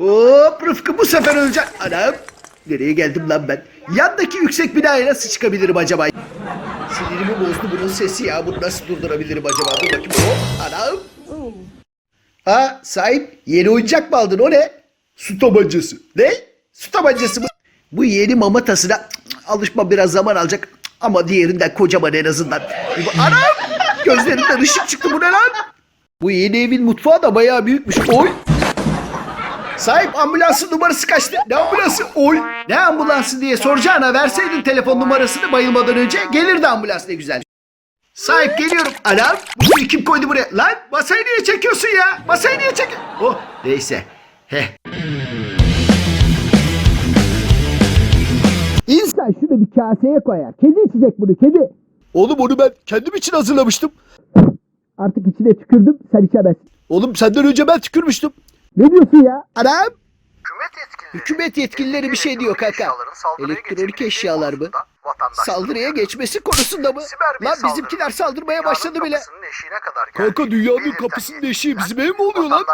Hop Rıfkı bu sefer ölecek. Anam. Nereye geldim lan ben? Yandaki yüksek binaya nasıl çıkabilirim acaba? Sinirimi bozdu bunun sesi ya. Bunu nasıl durdurabilirim acaba? Dur bakayım. Hop anam. Ha sahip yeni oyuncak mı aldın o ne? Su tabancası. Ne? Su tabancası mı? Bu yeni mamatasına alışma biraz zaman alacak. Ama diğerinden kocaman en azından. Anam! Gözlerimden ışık çıktı bu ne lan? Bu yeni evin mutfağı da bayağı büyükmüş. Oy! Sahip ambulansın numarası kaçtı? Ne ambulansı? Oy! Ne ambulansı diye soracağına verseydin telefon numarasını bayılmadan önce gelirdi ambulans ne güzel. Sahip geliyorum. Anam bu suyu kim koydu buraya? Lan masayı niye çekiyorsun ya? Masayı niye çek... Oh neyse. Heh. İnsan şunu bir kaseye koyar. Kedi içecek bunu kedi. Oğlum onu ben kendim için hazırlamıştım. Artık içine tükürdüm sen içemezsin. Oğlum senden önce ben tükürmüştüm. Ne diyorsun ya? Anam. Hükümet yetkilileri, Hükümet yetkilileri bir şey diyor kaka. Elektronik eşyalar mı? Saldırıya geçmesi konusunda mı? Lan bizimkiler saldırmaya başladı bile. Kanka dünyanın kapısının eşiği bizim ev mi oluyor lan?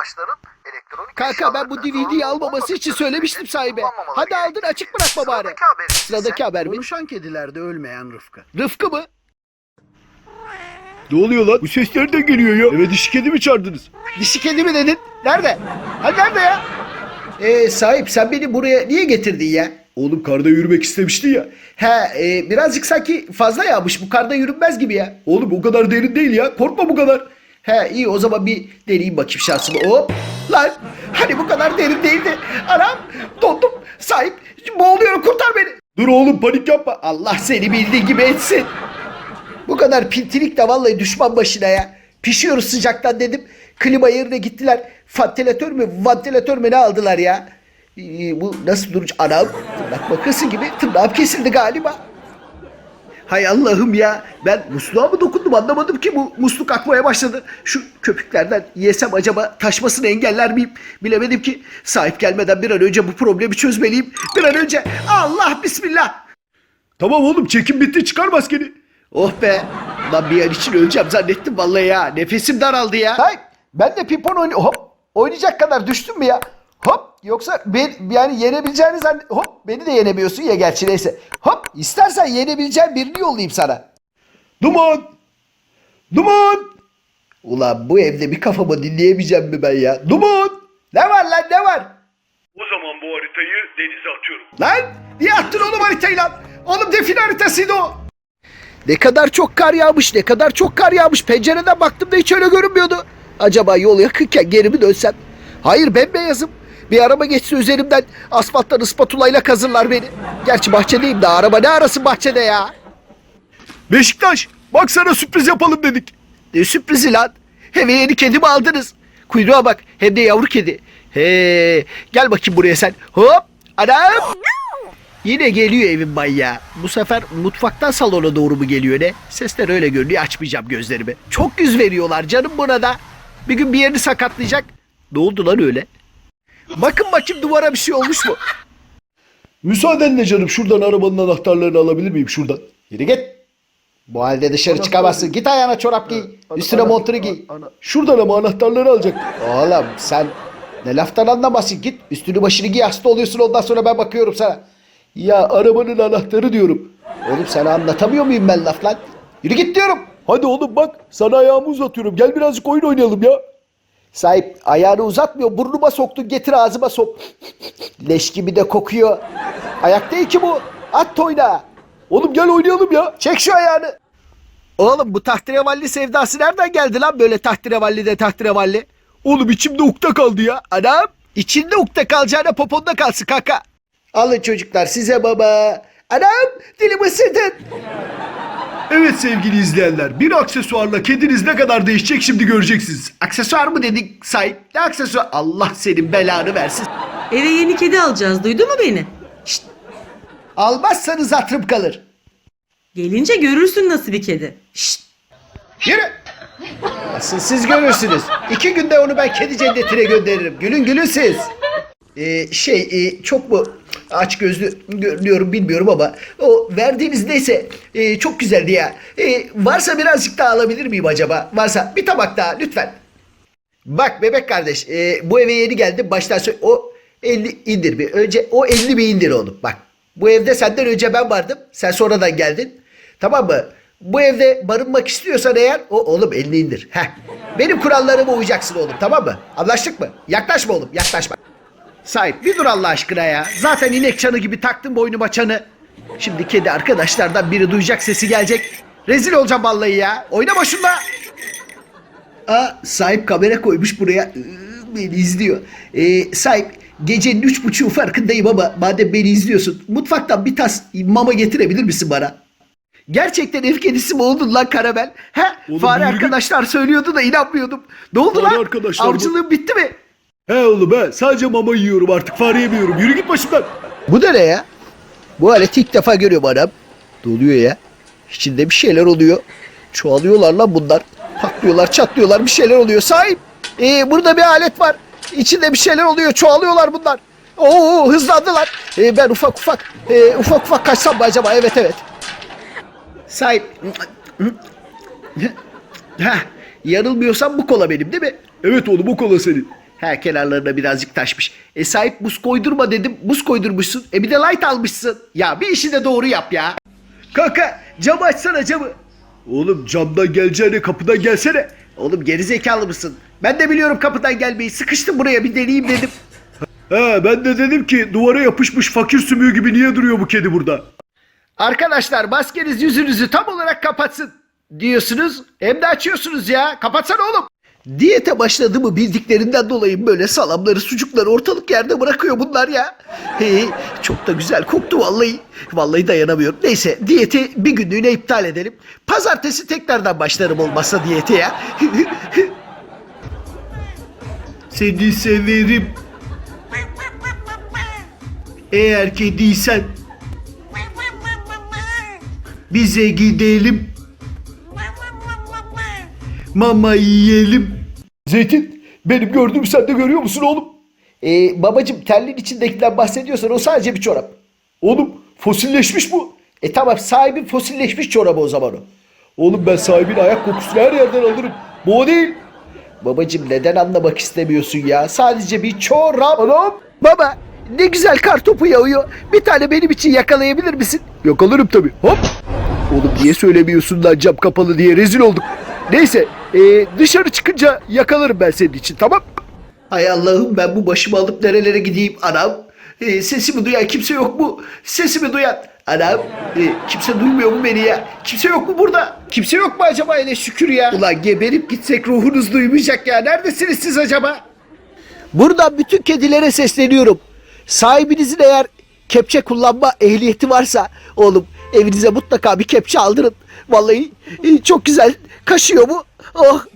Kanka ben bu DVD'yi almaması için söylemiştim sahibe. Hadi aldın açık bırakma bari. Sıradaki haber mi? Konuşan kedilerde ölmeyen Rıfkı. Rıfkı mı? Ne oluyor lan? Bu ses nereden geliyor ya? Eve dişi kedi mi çağırdınız? Dişi kedi mi dedin? Nerede? Ha nerede ya? Ee, sahip sen beni buraya niye getirdin ya? Oğlum karda yürümek istemişti ya. He e, birazcık sanki fazla yağmış bu karda yürünmez gibi ya. Oğlum o kadar derin değil ya. Korkma bu kadar. He iyi o zaman bir deneyeyim bakayım şansımı. Hop. Lan hani bu kadar derin değildi. Anam dondum. Sahip boğuluyorum kurtar beni. Dur oğlum panik yapma. Allah seni bildiği gibi etsin. Bu kadar pintilik de vallahi düşman başına ya. Pişiyoruz sıcaktan dedim. Klima yerine gittiler. Vantilatör mü vantilatör mü ne aldılar ya. Ee, bu nasıl durucu? Anam tırnak makası gibi tırnağım kesildi galiba. Hay Allah'ım ya. Ben musluğa mı dokundum anlamadım ki bu musluk akmaya başladı. Şu köpüklerden yesem acaba taşmasını engeller miyim? Bilemedim ki. Sahip gelmeden bir an önce bu problemi çözmeliyim. Bir an önce. Allah bismillah. Tamam oğlum çekim bitti çıkar maskeni. Oh be. Lan bir an için öleceğim zannettim vallahi ya. Nefesim daraldı ya. Hayır. Ben de pimpon oynuyorum. Hop. Oynayacak kadar düştün mü ya? Hop. Yoksa ben, yani yenebileceğini zannet... Hop. Beni de yenemiyorsun ya gerçi neyse. Hop. İstersen yenebileceğin birini yollayayım sana. Duman. Duman. Ulan bu evde bir kafamı dinleyemeyeceğim mi ben ya? Duman. Ne var lan ne var? O zaman bu haritayı denize atıyorum. Lan niye attın oğlum haritayı lan? Oğlum define haritasıydı o. Ne kadar çok kar yağmış, ne kadar çok kar yağmış. Pencereden baktım da hiç öyle görünmüyordu. Acaba yol yakınken geri mi dönsem? Hayır bembeyazım. Bir araba geçse üzerimden asfalttan ıspatulayla kazırlar beni. Gerçi bahçedeyim de araba ne arası bahçede ya? Beşiktaş bak sana sürpriz yapalım dedik. Ne sürprizi lan? Eve yeni kedi mi aldınız? Kuyruğa bak hem de yavru kedi. He, gel bakayım buraya sen. Hop anam. Yine geliyor evin manyağı. Bu sefer mutfaktan salona doğru mu geliyor ne? Sesler öyle görünüyor açmayacağım gözlerimi. Çok yüz veriyorlar canım buna da. Bir gün bir yerini sakatlayacak. Ne oldu lan öyle? Bakın bakayım duvara bir şey olmuş mu? Müsaadenle canım şuradan arabanın anahtarlarını alabilir miyim şuradan? Yürü git. Bu halde dışarı çıkamazsın. Git ayağına çorap giy. Üstüne montunu giy. Şuradan ama anahtarları alacak. Oğlum sen ne laftan anlamazsın. Git üstünü başını giy hasta oluyorsun ondan sonra ben bakıyorum sana. Ya arabanın anahtarı diyorum. Oğlum sana anlatamıyor muyum ben laf lan? Yürü git diyorum. Hadi oğlum bak sana ayağımı uzatıyorum. Gel birazcık oyun oynayalım ya. Sahip ayağını uzatmıyor. Burnuma soktun getir ağzıma sok. Leş gibi de kokuyor. Ayak değil ki bu. At oyna. Oğlum gel oynayalım ya. Çek şu ayağını. Oğlum bu tahterevalli sevdası nereden geldi lan böyle tahterevalli de tahterevalli? Oğlum içimde ukta kaldı ya. Anam içinde ukde kalacağına poponda kalsın kaka. Alın çocuklar size baba. Anam dilim ısırdın. Evet sevgili izleyenler bir aksesuarla kediniz ne kadar değişecek şimdi göreceksiniz. Aksesuar mı dedik sahip? Ne aksesuar? Allah senin belanı versin. Eve yeni kedi alacağız. Duydun mu beni? Şşt, Almazsanız hatırım kalır. gelince görürsün nasıl bir kedi. Şşt, Yürü. Asıl siz görürsünüz. İki günde onu ben kedi cennetine gönderirim. Gülün gülün siz. Ee, şey e, çok mu aç gözlü görünüyorum bilmiyorum ama o verdiğiniz neyse e, çok güzeldi ya. E, varsa birazcık daha alabilir miyim acaba? Varsa bir tabak daha lütfen. Bak bebek kardeş bu eve yeni geldim baştan söyle. O 50 indir bir. Önce o 50 bir indir oğlum. Bak bu evde senden önce ben vardım. Sen sonradan geldin. Tamam mı? Bu evde barınmak istiyorsan eğer o oğlum elini indir. Heh. Benim kurallarıma uyacaksın oğlum tamam mı? Anlaştık mı? Yaklaşma oğlum yaklaşma. Sahip bir dur Allah aşkına ya. Zaten inek çanı gibi taktın boynuma çanı. Şimdi kedi arkadaşlardan biri duyacak sesi gelecek. Rezil olacağım vallahi ya. Oynama şunla. Aa, sahip kamera koymuş buraya. Iı, Beni izliyor. Ee, sahip gecenin üç buçuğu farkındayım ama madem beni izliyorsun mutfaktan bir tas mama getirebilir misin bana? Gerçekten ev kedisi mi oldun lan Karamel? He? Oğlum, Fare arkadaşlar söylüyordu da inanmıyordum. Ne oldu Fare lan? arkadaşlar bu- Avcılığın bitti mi? He oğlum he sadece mama yiyorum artık fare yemiyorum. Yürü git başımdan. Bu da ne ya? Bu aleti ilk defa görüyorum anam. Ne oluyor ya? İçinde bir şeyler oluyor. Çoğalıyorlar lan bunlar. Patlıyorlar, çatlıyorlar, bir şeyler oluyor. Sahip, ee, burada bir alet var. İçinde bir şeyler oluyor, çoğalıyorlar bunlar. Oo, hızlandılar. Ee, ben ufak ufak, ee, ufak ufak kaçsam mı acaba? Evet, evet. Sahip. Heh, yanılmıyorsam bu kola benim değil mi? Evet oğlum o kola senin. He kenarlarına birazcık taşmış. E sahip buz koydurma dedim. Buz koydurmuşsun. E bir de light almışsın. Ya bir işi de doğru yap ya. Kanka camı açsana camı. Oğlum camdan geleceğine kapıdan gelsene. Oğlum gerizekalı mısın? Ben de biliyorum kapıdan gelmeyi. Sıkıştım buraya bir deneyeyim dedim. He ben de dedim ki duvara yapışmış fakir sümüğü gibi niye duruyor bu kedi burada? Arkadaşlar maskeniz yüzünüzü tam olarak kapatsın diyorsunuz. Hem de açıyorsunuz ya. Kapatsana oğlum. Diyete başladığımı bildiklerinden dolayı böyle salamları, sucukları ortalık yerde bırakıyor bunlar ya. He, çok da güzel koktu vallahi. Vallahi dayanamıyorum. Neyse diyeti bir günlüğüne iptal edelim. Pazartesi tekrardan başlarım olmazsa diyete ya. Seni severim. Eğer kediysen bize gidelim. Mama yiyelim. Zeytin benim gördüğümü sen de görüyor musun oğlum? ee, babacım terliğin içindekinden bahsediyorsan o sadece bir çorap. Oğlum fosilleşmiş bu. E tamam sahibin fosilleşmiş çorabı o zaman o. Oğlum ben sahibin ayak kokusunu her yerden alırım. Bu o değil. Babacım neden anlamak istemiyorsun ya? Sadece bir çorap. Anam. Baba ne güzel kar topu yağıyor. Bir tane benim için yakalayabilir misin? Yakalarım tabii. Hop. Oğlum niye söylemiyorsun lan cam kapalı diye rezil olduk. Neyse ee, dışarı çıkınca yakalarım ben senin için tamam Hay Allah'ım ben bu başımı alıp nerelere gideyim anam. E, sesimi duyan kimse yok mu? Sesimi duyan. Anam e, kimse duymuyor mu beni ya? Kimse yok mu burada? Kimse yok mu acaba hele şükür ya? Ulan geberip gitsek ruhunuz duymayacak ya. Neredesiniz siz acaba? Buradan bütün kedilere sesleniyorum. Sahibinizin eğer kepçe kullanma ehliyeti varsa oğlum evinize mutlaka bir kepçe aldırın. Vallahi e, çok güzel kaşıyor bu. Oh.